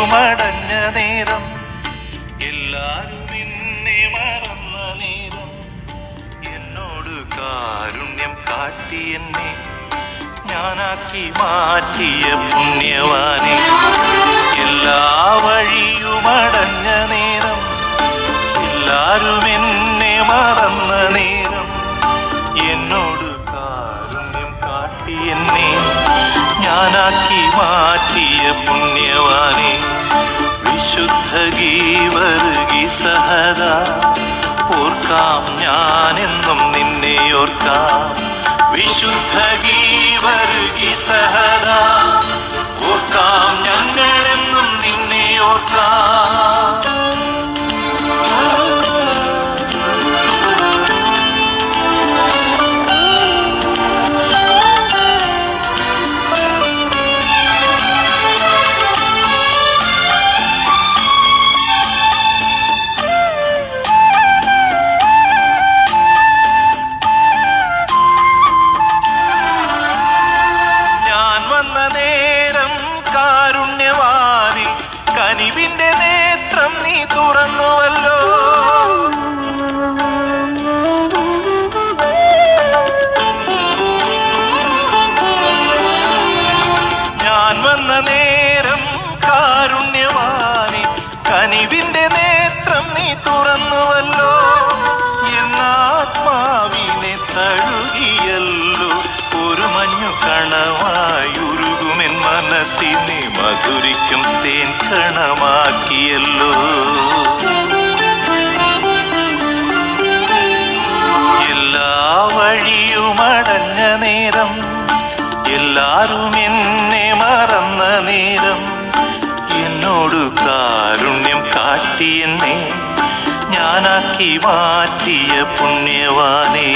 വഴിയുമടഞ്ഞ നേരം. എല്ലാരും നിന്നെ മറന്ന നേരം. എന്നോട് കാരുണ്യം കാട്ടി എന്നെ. ഞാനാക്കി മാറ്റിയ പുണ്യവാനെ. എല്ലാ വഴിയും അടഞ്ഞ നേരം. എല്ലാരും എന്നെ മറന്ന നേരം. എന്നോട് കാരുണ്യം കാട്ടി എന്നെ. ഞാനാക്കി മാറ്റിയ പുണ്യവാനെ. വിശുദ്ധ ഗീവർഗി സഹദ ഓർക്കാം ഞാനെന്നും നിന്നെ ഓർക്കാം. വിശുദ്ധ ഗീവർഗി സഹദ ഓർക്കാം ഞങ്ങളെന്നും നിന്നെ ഓർക്കാം. കനിവിന്റെ നേത്രം നീ തുറന്നുവല്ലോ. എന്നാത്മാവിനെ തഴുകിയല്ലോ. ഒരു മഞ്ഞു കണമായി ഉരുകുമെൻ മനസ്സിനെ മധുരിക്കും തേൻ കണമാക്കിയല്ലോ. എല്ലാ വഴിയുമടഞ്ഞ നേരം എല്ലാരും എന്നെ മറന്ന നേരം എന്നോട് കാരുണ്യം കാട്ടി എന്നെ ഞാനാക്കി മാറ്റിയ പുണ്യവാനേ.